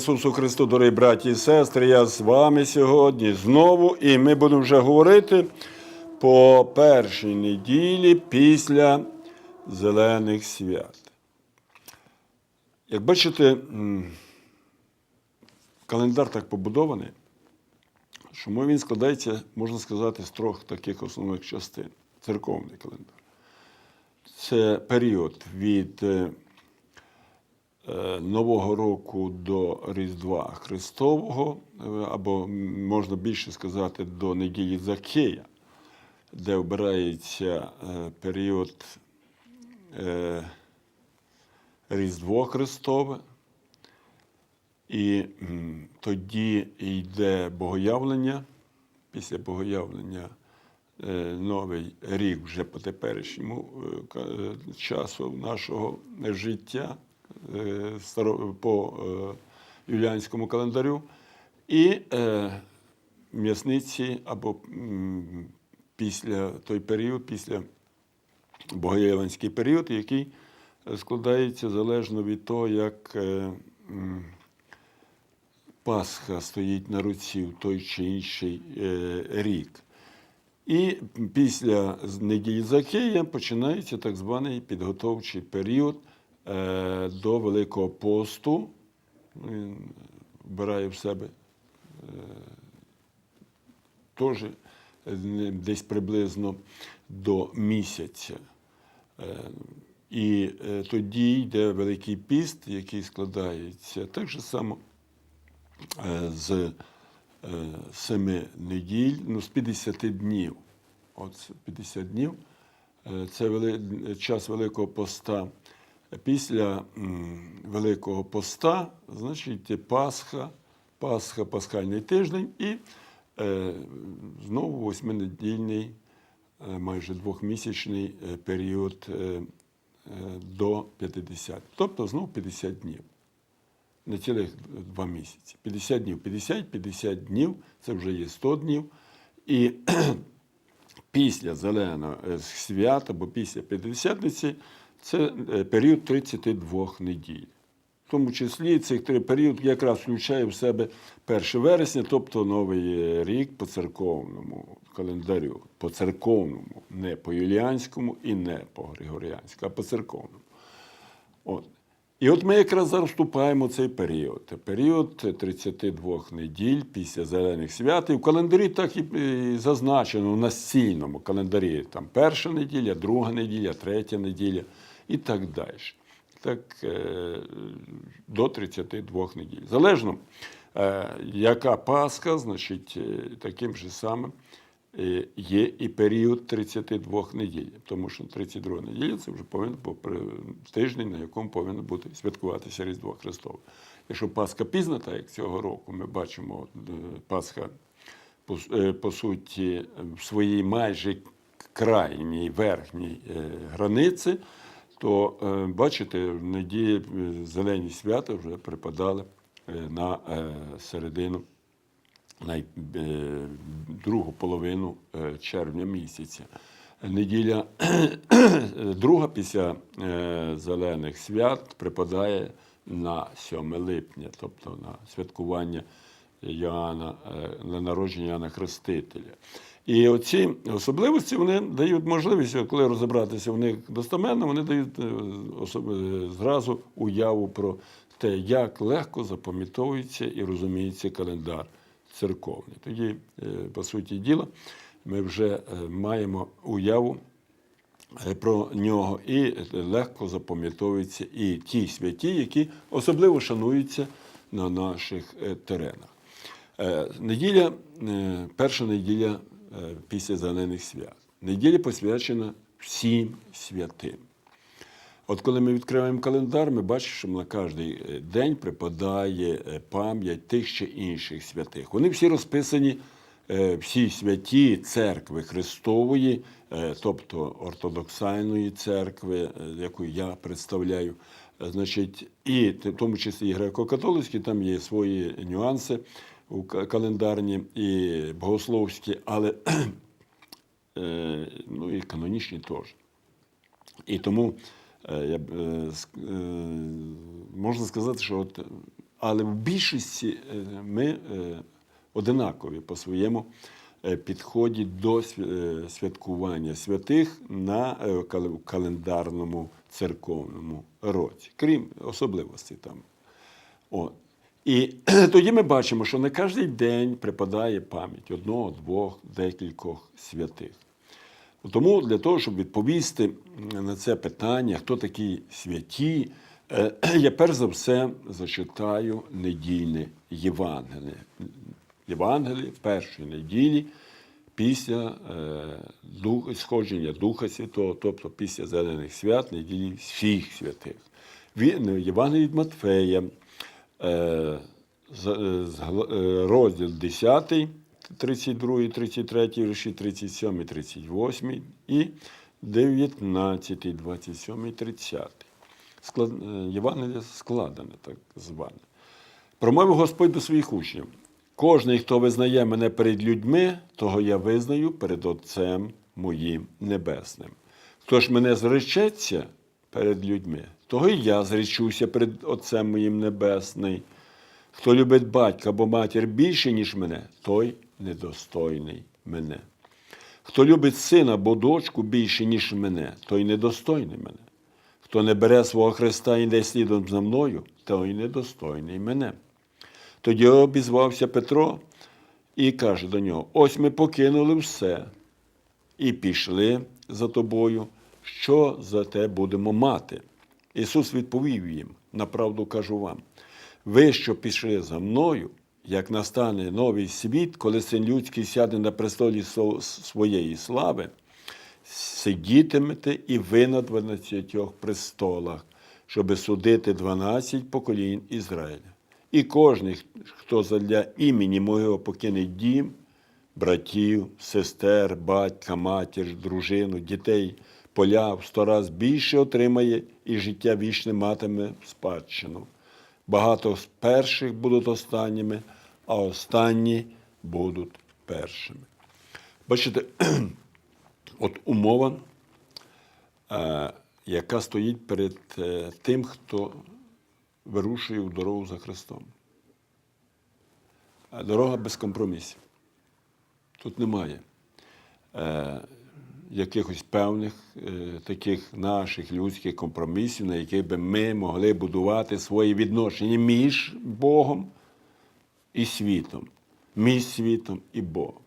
Ісусу Христу, дорогі браті і сестри, я з вами сьогодні знову, і ми будемо вже говорити по першій неділі після Зелених свят. Як бачите, календар так побудований, що він складається, можна сказати, з трьох таких основних частин. Церковний календар. Це період від е, Нового року до Різдва Христового, е, або можна більше сказати, до неділі Закея, де обирається е, період е, Різдво Христове. І тоді йде богоявлення. Після богоявлення е, новий рік вже по теперішньому е, е, часу нашого життя е, по е, юліанському календарю. І е, м'ясниці або після той період, після богоявленський період, який е, складається залежно від того, як е, Пасха стоїть на руці в той чи інший е, рік. І після неділі Закея починається так званий підготовчий період е, до Великого посту. Він вбирає в себе теж е, десь приблизно до місяця. Е, І е, тоді йде Великий піст, який складається так же само е, з е, семи неділь, ну, з 50 днів. От 50 днів. Е, Це час Великого поста. Після Великого поста, значить, Пасха, Пасха, Пасхальний тиждень і е, знову восьминедільний, е, майже двохмісячний е, період е, до 50. Тобто знову 50 днів не цілих два місяці. 50 днів. 50, 50 днів це вже є 100 днів. І після зеленого свята або після П'ятдесятниці це е, період 32 неділь. В тому числі цей три- період якраз включає в себе 1 вересня, тобто новий е, рік по церковному календарю, по церковному, не по юліанському і не по григоріанському, а по церковному. От. І от ми якраз зараз вступаємо в цей період. Період 32 неділь після зелених свят. І в календарі так і зазначено в настільному календарі. Там перша неділя, друга неділя, третя неділя і так далі. Так е, до 32 неділь. Залежно, е, яка Пасха, значить, е, таким же самим є і період 32 неділь. Тому що 32 неділя це вже повинен тиждень, на якому повинно бути святкуватися Різдво Христове. Якщо Пасха пізна, так як цього року ми бачимо, Пасха по, суті в своїй майже крайній верхній границі, то е, бачите, в неділі е, зелені свята вже припадали е, на середину най, е, другу половину червня місяця. Неділя друга після зелених свят припадає на 7 липня, тобто на святкування Йоанна, на народження Іоанна Хрестителя. І оці особливості вони дають можливість, коли розібратися в них достеменно, вони дають е, е, зразу уяву про те, як легко запам'ятовується і розуміється календар церковний. Тоді, е, по суті діла, ми вже маємо уяву про нього і легко запам'ятовуються і ті святі, які особливо шануються на наших теренах. Неділя, перша неділя після зелених свят. Неділя посвячена всім святим. От коли ми відкриваємо календар, ми бачимо, що на е, день припадає е, пам'ять тих чи інших святих. Вони всі розписані, е, всі святі церкви Христової, е, тобто ортодоксальної церкви, яку я представляю. Значить, і в тому числі і греко-католицькі, там є свої нюанси календарні і богословські, але е, ну, і канонічні теж. І тому е, я, е, можна сказати, що от але в більшості ми одинакові по своєму підході до святкування святих на календарному церковному році, крім особливостей там. О. І тоді ми бачимо, що на кожен день припадає пам'ять одного, двох, декількох святих. Тому для того, щоб відповісти на це питання, хто такі святі, е, я перш за все зачитаю недільне Євангеліє. Євангеліє першої неділі після е, сходження Духа Святого, тобто після зелених свят, неділі всіх святих. Євангеліє від Матфея, розділ 10, 32, 33, вірші, 37, 38 і 19, 27, 30. Склад... е, Євангеліє складене, так зване. Промовив Господь до своїх учнів. Кожний, хто визнає мене перед людьми, того я визнаю перед Отцем моїм небесним. Хто ж мене зречеться перед людьми, того і я зречуся перед Отцем моїм небесним. Хто любить батька або матір більше, ніж мене, той недостойний мене. Хто любить сина або дочку більше, ніж мене, той недостойний мене. Хто не бере свого Христа і йде слідом за мною, той недостойний мене. Тоді обізвався Петро і каже до нього: Ось ми покинули все і пішли за тобою. Що за те будемо мати? Ісус відповів їм: направду кажу вам: ви, що пішли за мною, як настане новий світ, коли син людський сяде на престолі своєї слави, сидітимете і ви на дванадцятьох престолах, щоби судити дванадцять поколінь Ізраїля. І кожен, хто задля імені мого покине дім, братів, сестер, батька, матір, дружину, дітей, поля в сто раз більше отримає і життя вічне матиме спадщину. Багато з перших будуть останніми, а останні будуть першими. Бачите, от умова, е, яка стоїть перед е, тим, хто вирушує в дорогу за Христом. Дорога без компромісів. Тут немає е, якихось певних е, таких наших людських компромісів, на яких би ми могли будувати свої відношення між Богом і світом, між світом і Богом.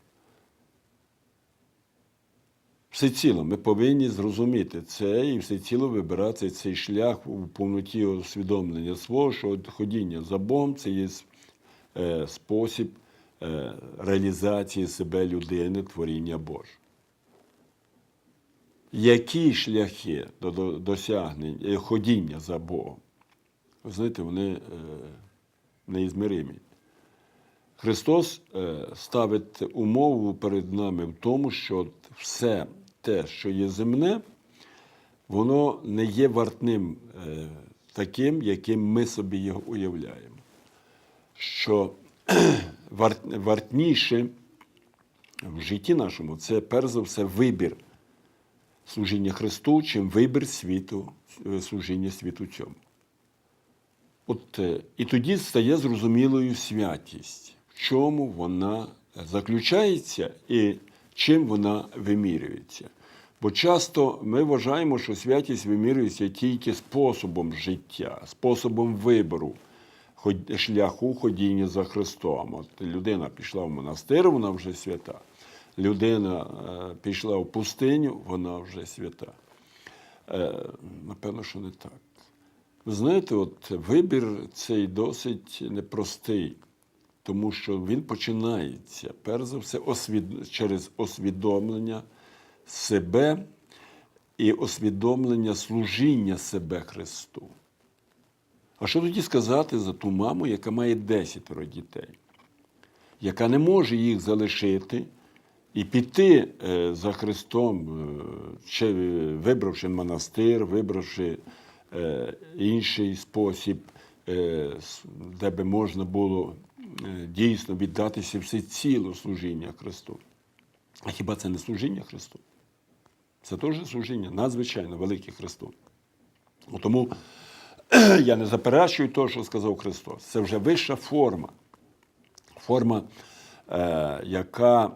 Всеціло ми повинні зрозуміти це і всеціло вибирати цей шлях у повноті усвідомлення свого, що ходіння за Богом це є е, спосіб е, реалізації себе людини, творіння Боже. Які шляхи до, до досягнення е, ходіння за Богом? Ви знаєте, вони е, неізміримі. Христос е, ставить умову перед нами в тому, що все те, що є земне, воно не є вартним таким, яким ми собі його уявляємо. Що вартніше в житті нашому це перш за все вибір служіння Христу, чим вибір світу, е, служіння світу цьому. От, е, і тоді стає зрозумілою святість, в чому вона заключається і чим вона вимірюється. Бо часто ми вважаємо, що святість вимірюється тільки способом життя, способом вибору шляху ходіння за Христом. От людина пішла в монастир, вона вже свята. Людина е, пішла в пустиню, вона вже свята. Е, напевно, що не так. Ви знаєте, от вибір цей досить непростий, тому що він починається, перш за все, освід... через освідомлення себе і освідомлення служіння себе Христу. А що тоді сказати за ту маму, яка має десятеро дітей, яка не може їх залишити і піти е, за Христом, е, чи вибравши монастир, вибравши е, інший спосіб, де би можна було дійсно віддатися всеціло служіння Христу. А хіба це не служіння Христу? Це теж служіння, надзвичайно велике Христу. Тому я не заперечую того, що сказав Христос. Це вже вища форма. Форма, яка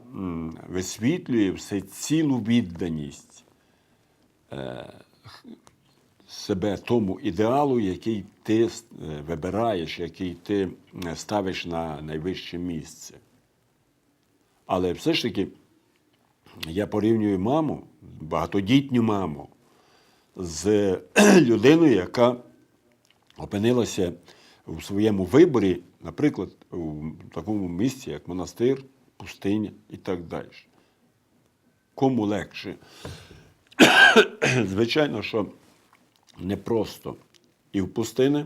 висвітлює все цілу відданість е, себе тому ідеалу, який ти е, вибираєш, який ти е, ставиш на найвище місце. Але все ж таки я порівнюю маму, багатодітню маму, з людиною, яка опинилася у своєму виборі, наприклад, у такому місці, як монастир, пустиня і так далі. Кому легше? Звичайно, що не просто і в пустини,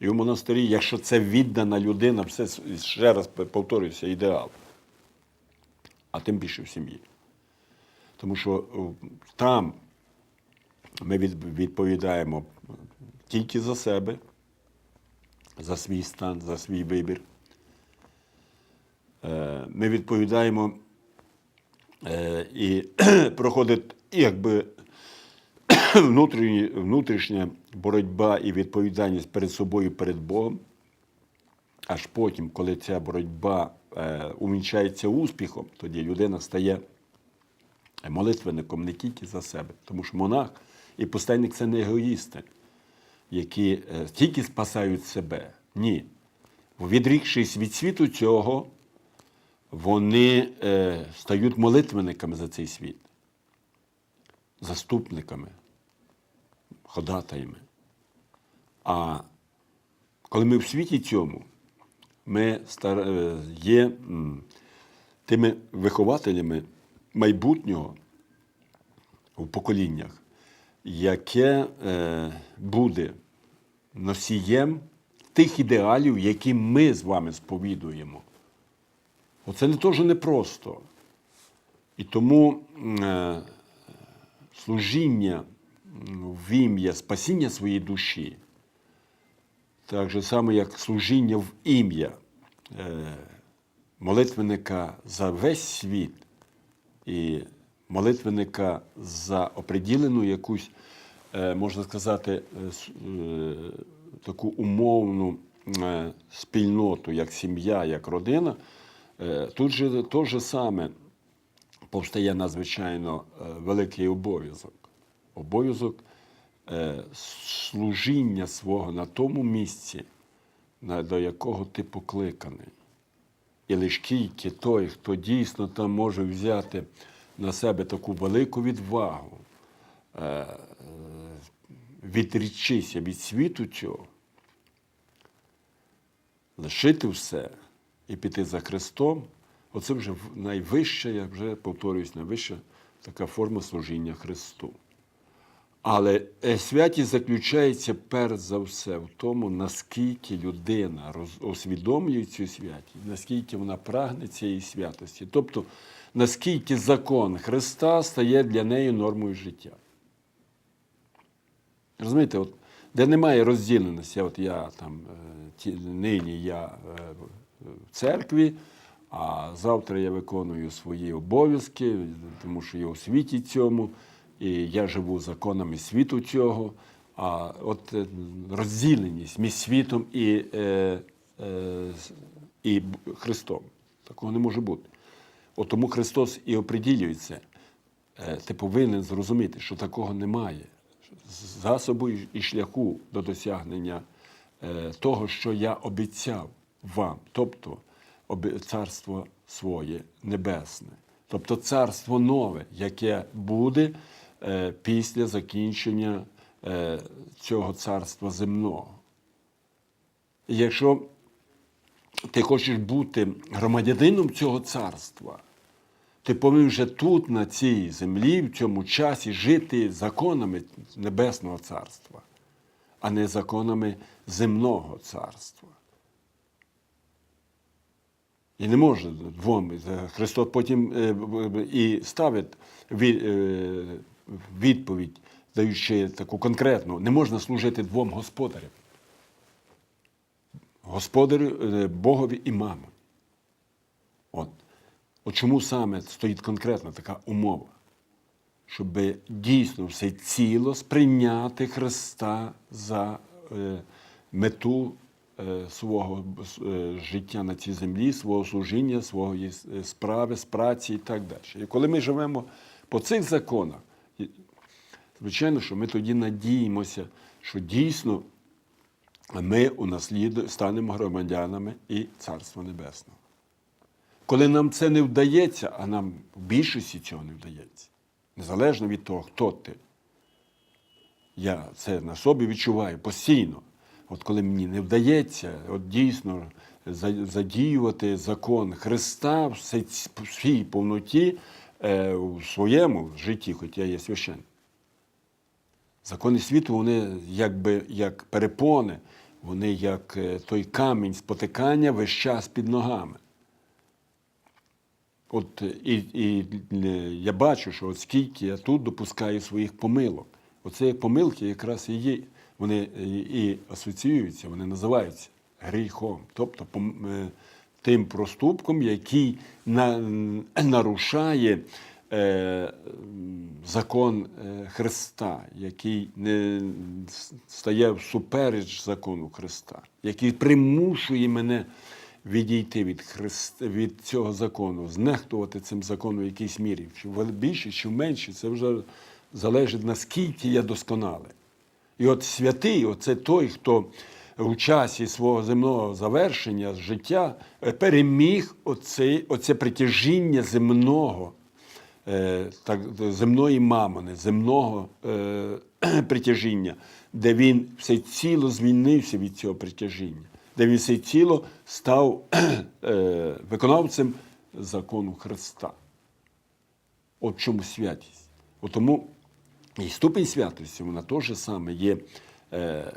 і в монастирі, якщо це віддана людина, все ще раз повторюся, ідеал. А тим більше в сім'ї. Тому що там ми відповідаємо тільки за себе, за свій стан, за свій вибір. Е, Ми відповідаємо е, і проходить якби внутрішня боротьба і відповідальність перед собою, перед Богом. Аж потім, коли ця боротьба е, увінчається успіхом, тоді людина стає молитвенником не тільки за себе, тому що монах і пустельник це не егоїсти, які тільки спасають себе. Ні. Відрікшись від світу цього, вони е, стають молитвенниками за цей світ, заступниками, ходатаями. А коли ми в світі цьому, ми е, є тими вихователями майбутнього в поколіннях, яке е, буде носієм тих ідеалів, які ми з вами сповідуємо. Оце не теж непросто. І тому е, служіння в ім'я спасіння своєї душі, так же само, як служіння в ім'я е, молитвенника за весь світ і молитвенника за оприділену якусь, е, можна сказати, е, е, таку умовну е, спільноту, як сім'я, як родина, тут же то же саме повстає надзвичайно е, великий обов'язок. Обов'язок е, служіння свого на тому місці, до якого ти покликаний. І лиш тільки той, хто дійсно там може взяти на себе таку велику відвагу, е, е, відрічися від світу цього, лишити все і піти за Христом, оце вже найвища, я вже повторююсь, найвища така форма служіння Христу. Але е, святість заключається перш за все в тому, наскільки людина усвідомлює цю святість, наскільки вона прагне цієї святості. Тобто, наскільки закон Христа стає для неї нормою життя. Розумієте, от, де немає розділеності, от я там е, ті, нині я е, в церкві, а завтра я виконую свої обов'язки, тому що я у світі цьому, і я живу законами світу цього. А от е, розділеність між світом і, е, е, і Христом. Такого не може бути. От тому Христос і оприділюється. Е, Ти повинен зрозуміти, що такого немає. Засобу і- шляху до досягнення е, того, що я обіцяв вам, тобто царство своє небесне, тобто царство нове, яке буде е, після закінчення е, цього царства земного. Якщо ти хочеш бути громадянином цього царства, ти повинен вже тут, на цій землі, в цьому часі жити законами Небесного Царства, а не законами земного царства. І не може двом. Христос потім е, і ставить е, відповідь, даючи таку конкретну, не можна служити двом господарям. Господарю е, Богові і мамі. От. От чому саме стоїть конкретна така умова? Щоб дійсно все ціло сприйняти Христа за е, мету е, свого е, життя на цій землі, свого служіння, своєї е, справи, з праці і так далі. І коли ми живемо по цих законах, звичайно, що ми тоді надіємося, що дійсно ми унаслідуємо, станемо громадянами і Царства Небесного. Коли нам це не вдається, а нам в більшості цього не вдається, незалежно від того, хто ти, я це на собі відчуваю постійно. От коли мені не вдається, от дійсно задіювати закон Христа в в всій повноті е, у своєму житті, хоч я є священник. Закони світу, вони якби як перепони, вони як е, той камінь спотикання весь час під ногами. От е, і, і е, я бачу, що от скільки я тут допускаю своїх помилок. Оце помилки якраз і є. Вони е, і асоціюються, вони називаються гріхом, тобто е, тим проступком, який на, нарушає е, закон е, Христа, який не стає всупереч закону Христа, який примушує мене відійти від Христ, від цього закону, знехтувати цим законом в якійсь мірі, чи більше, чи менше, це вже залежить наскільки я досконалий. І от святий, оце той, хто у часі свого земного завершення життя е, переміг оце, оце притяжіння земного, е, так, земної мамони, земного е, притяжіння, де він всеціло звільнився від цього притяжіння, де він всеціло став е, виконавцем закону Христа. От чому святість. От тому і ступінь святості, вона теж саме є е,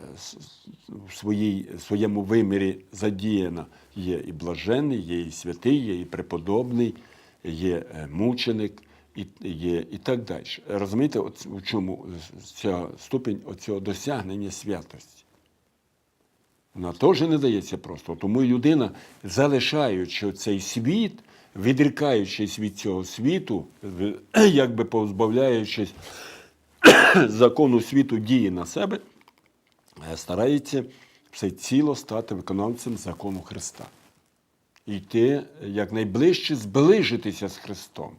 в своїй, своєму вимірі задіяна. Є і блаженний, є і святий, є і преподобний, є е, мученик і, є, і так далі. Розумієте, от у чому ця ступінь оцього досягнення святості? Вона теж не дається просто. Тому людина, залишаючи цей світ, відрікаючись від цього світу, якби позбавляючись закону світу дії на себе, е, старається все ціло стати виконавцем закону Христа. І йти якнайближче зближитися з Христом.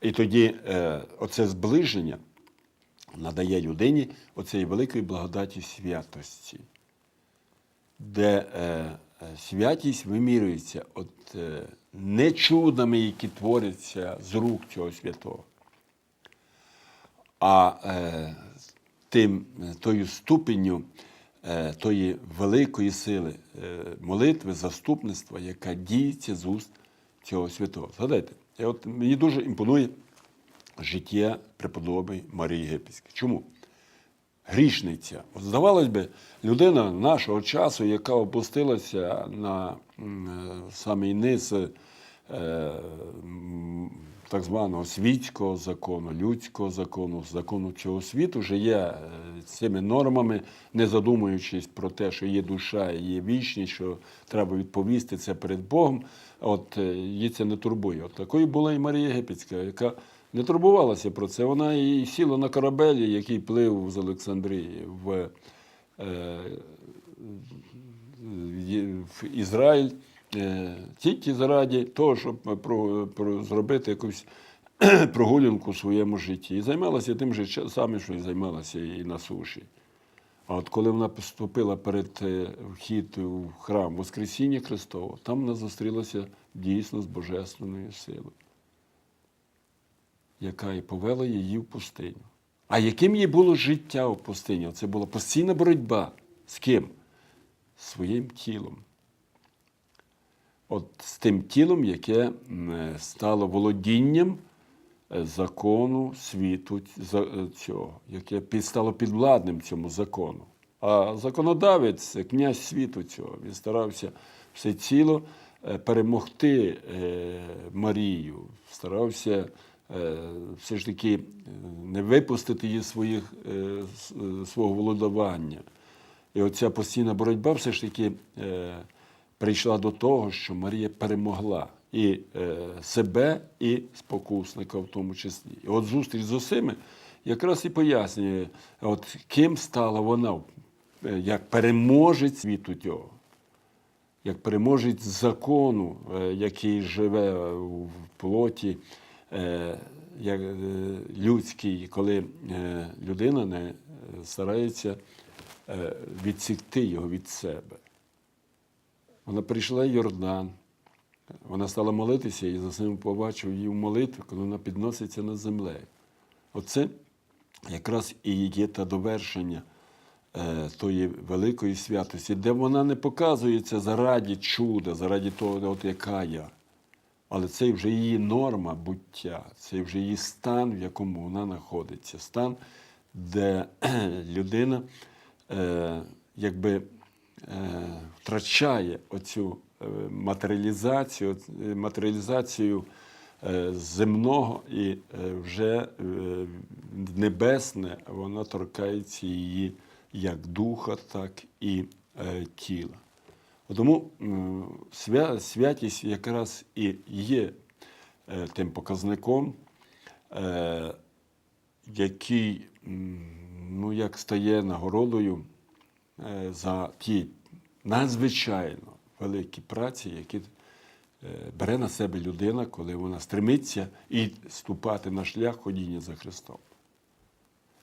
І тоді е, оце зближення надає людині оцеї великої благодаті святості, де е, е, святість вимірюється от, е, не чудами, які творяться з рук цього святого, а е, тим, тою ступенню е, тої великої сили е, молитви, заступництва, яка діється з уст цього святого. Згадайте, і от мені дуже імпонує життя преподоби Марії Єгипетської. Чому? Грішниця. От, здавалось би, людина нашого часу, яка опустилася на е, самий низ е, так званого світського закону, людського закону, закону цього світу, живе е, цими нормами, не задумуючись про те, що є душа, є вічність, що треба відповісти це перед Богом. От е, її це не турбує. От такою була і Марія Єгипетська, яка не турбувалася про це. Вона і сіла на корабелі, який плив з Олександрії в, е, в Ізраїль, е, тільки заради того, щоб про, про, зробити якусь прогулянку в своєму житті. І займалася тим же самим, що і займалася і на суші. А от коли вона поступила перед е, вхід у храм Воскресіння Христового, там вона зустрілася дійсно з Божественною силою яка і повела її в пустиню. А яким їй було життя в пустині? Це була постійна боротьба з ким? Своїм тілом. От з тим тілом, яке стало володінням е, закону світу е, цього, яке стало підвладним цьому закону. А законодавець, князь світу цього, він старався все ціло е, перемогти Марію, старався все ж таки е, не випустити її своїх, е, е, свого володування. І оця постійна боротьба все ж таки е, прийшла до того, що Марія перемогла і е, себе, і спокусника в тому числі. І от зустріч з усіми, якраз і пояснює, от ким стала вона е, як переможець світу цього, як переможець закону, е, який живе в плоті е, як, е, людській, коли е, людина не е, старається е, відсікти його від себе. Вона прийшла Йордан, вона стала молитися і за цим побачив її в молитві, коли вона підноситься над землею. Оце якраз і є те довершення е, тої великої святості, де вона не показується заради чуда, заради того, от яка я. Але це вже її норма буття, це вже її стан, в якому вона знаходиться. Стан, де людина е, якби е, втрачає оцю е, матеріалізацію, е, матеріалізацію е, земного і е, вже е, небесне, воно торкається її як духа, так і е, тіла. Тому свя- святість якраз і є е, тим показником, е, який ну, як стає нагородою е, за ті надзвичайно великі праці, які бере на себе людина, коли вона стремиться і ступати на шлях ходіння за Христом.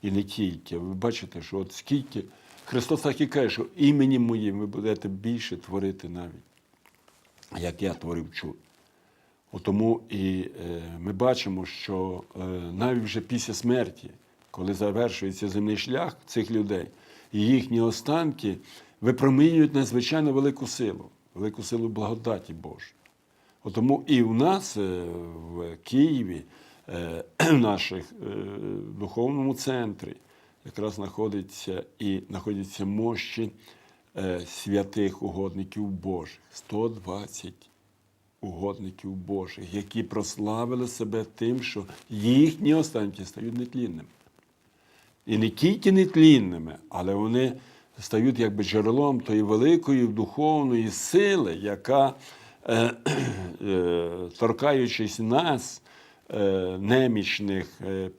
І не тільки. Ви бачите, що от скільки Христос так і каже, що іменем моїм ви будете більше творити навіть, як я творив чуд. Тому і е, ми бачимо, що е, навіть вже після смерті, коли завершується земний шлях цих людей, і їхні останки випромінюють надзвичайно велику силу, велику силу благодаті Божої. Тому і в нас е, в Києві, в наших е, духовному центрі, якраз знаходиться і знаходяться мощі е, святих угодників Божих, 120 угодників Божих, які прославили себе тим, що їхні останки стають нетлінними. І не тільки нетлінними, але вони стають якби джерелом тої великої духовної сили, яка, е, е, торкаючись нас, е, немічних, е,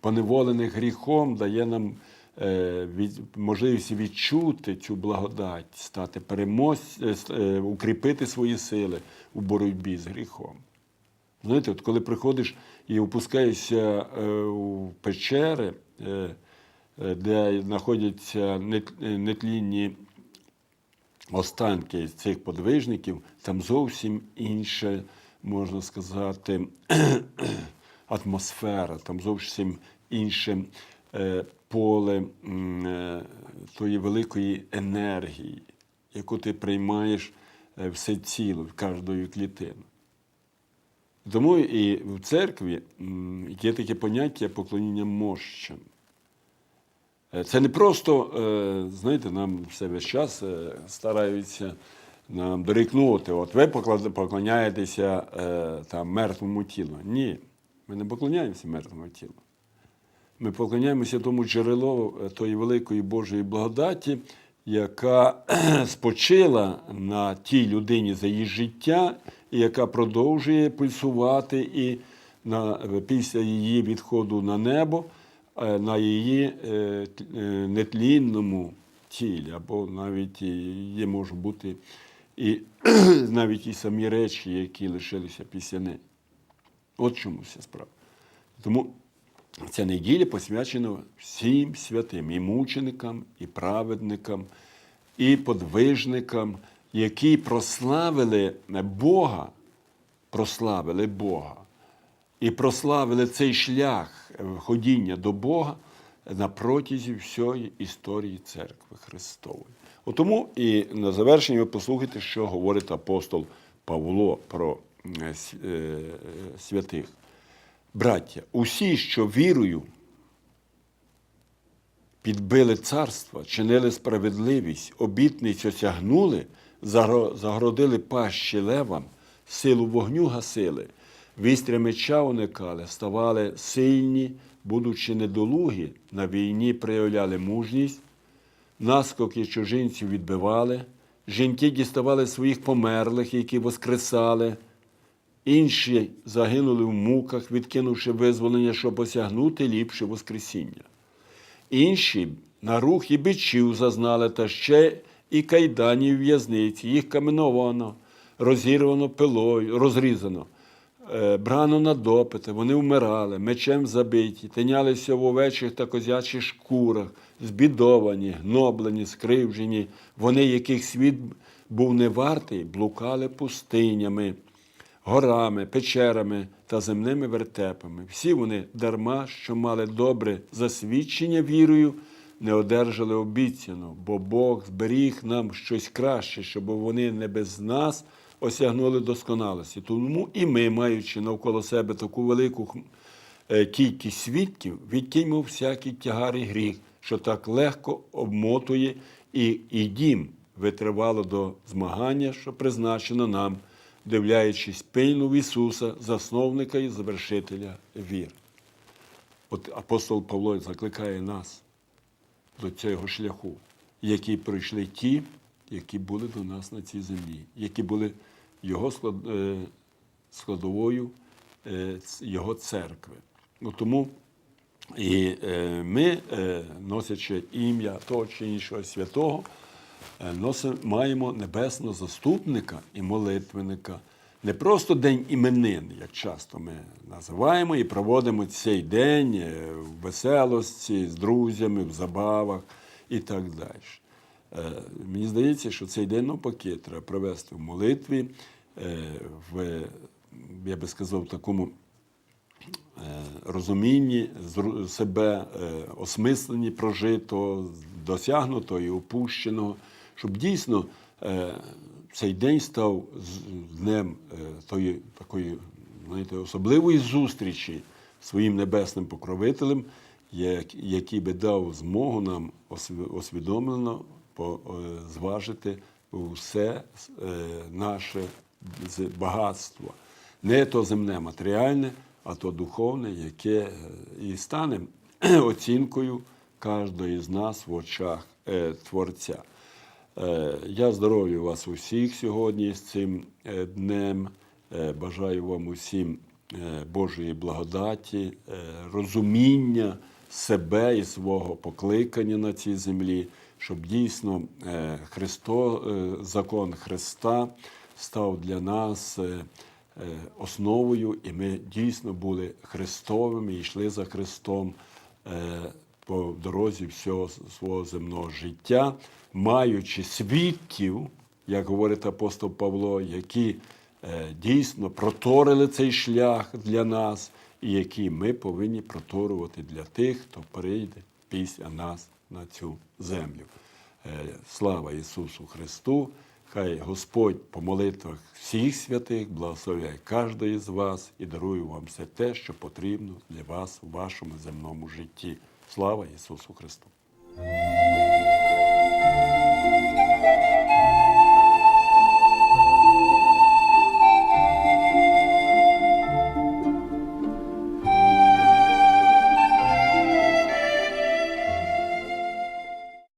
поневолених гріхом, дає нам е, можливість відчути цю благодать, стати е, е, укріпити свої сили у боротьбі з гріхом. Знаєте, от коли приходиш і опускаєшся е, у печери, е, е, де знаходяться е, нетлінні останки цих подвижників, там зовсім інша, можна сказати, атмосфера, там зовсім інше е, поле е, тої великої енергії, яку ти приймаєш е, все ціло, кожною клітину. Тому і в церкві є таке поняття поклоніння мощам. Це не просто, знаєте, нам все весь час стараються дорікнути. От ви поклоняєтеся е, там, мертвому тілу. Ні, ми не поклоняємося мертвому тілу. Ми поклоняємося тому джерелу е, тої великої Божої благодаті, яка спочила на тій людині за її життя, і яка продовжує пульсувати і на, після її відходу на небо, е, на її е, е, нетлінному тілі, або навіть є може бути і навіть ті самі речі, які лишилися після неї. От чому вся справа. Тому ця неділя посвячена всім святим, і мученикам, і праведникам, і подвижникам, які прославили Бога, прославили Бога і прославили цей шлях ходіння до Бога на протязі всієї історії церкви Христової. Тому і на завершення ви послухайте, що говорить апостол Павло про е, е, святих. Браття, усі, що вірою підбили царства, чинили справедливість, обітниць осягнули, загородили пащі левам, силу вогню гасили, вістря меча уникали, ставали сильні, будучи недолугі, на війні проявляли мужність, наскоки чужинців відбивали, жінки діставали своїх померлих, які воскресали, інші загинули в муках, відкинувши визволення, щоб осягнути ліпше Воскресіння. Інші на рух і бичів зазнали, та ще і кайданів в'язниці, їх каменовано, розірвано пилою, розрізано, е, брано на допити, вони вмирали, мечем забиті, тинялися в овечих та козячих шкурах, збідовані, гноблені, скривжені, вони, яких світ був не вартий, блукали пустинями горами, печерами та земними вертепами. Всі вони дарма, що мали добре засвідчення вірою, не одержали обіцяно, бо Бог зберіг нам щось краще, щоб вони не без нас осягнули досконалості. Тому і ми, маючи навколо себе таку велику е, кількість свідків, відкиньмо всякий тягар і гріх, що так легко обмотує і ідім витривало до змагання, що призначено нам, дивляючись пильно в Ісуса, засновника і завершителя вір. От апостол Павло закликає нас до цього шляху, який пройшли ті, які були до нас на цій землі, які були його е, складовою е, його церкви. Ну, тому і е, ми, е, носячи ім'я того чи іншого святого, е, носимо, маємо небесного заступника і молитвенника. Не просто день іменин, як часто ми називаємо, і проводимо цей день в веселості, з друзями, в забавах і так далі. Мені здається, що цей день навпаки треба провести в молитві, в, я би сказав, в такому розумінні зру- себе е, осмисленні прожито, досягнуто і опущеного, щоб дійсно е, цей день став днем е, тої такої знаєте, особливої зустрічі своїм небесним покровителем, який би дав змогу нам освідомлено е, зважити все е, наше багатство. Не то земне матеріальне, а то духовне, яке е, і стане оцінкою кожної з нас в очах е, Творця. Е, Я здоров'ю вас усіх сьогодні з цим днем. Бажаю вам усім Божої благодаті, розуміння себе і свого покликання на цій землі, щоб дійсно Христо, закон Христа став для нас основою, і ми дійсно були Христовими і йшли за Христом е, по дорозі всього свого земного життя, маючи свідків, як говорить апостол Павло, які е, дійсно проторили цей шлях для нас, і які ми повинні проторувати для тих, хто прийде після нас на цю землю. Е, Слава Ісусу Христу! Хай Господь по молитвах всіх святих благословляє кожного з вас і дарує вам все те, що потрібно для вас у вашому земному житті. Слава Ісусу Христу!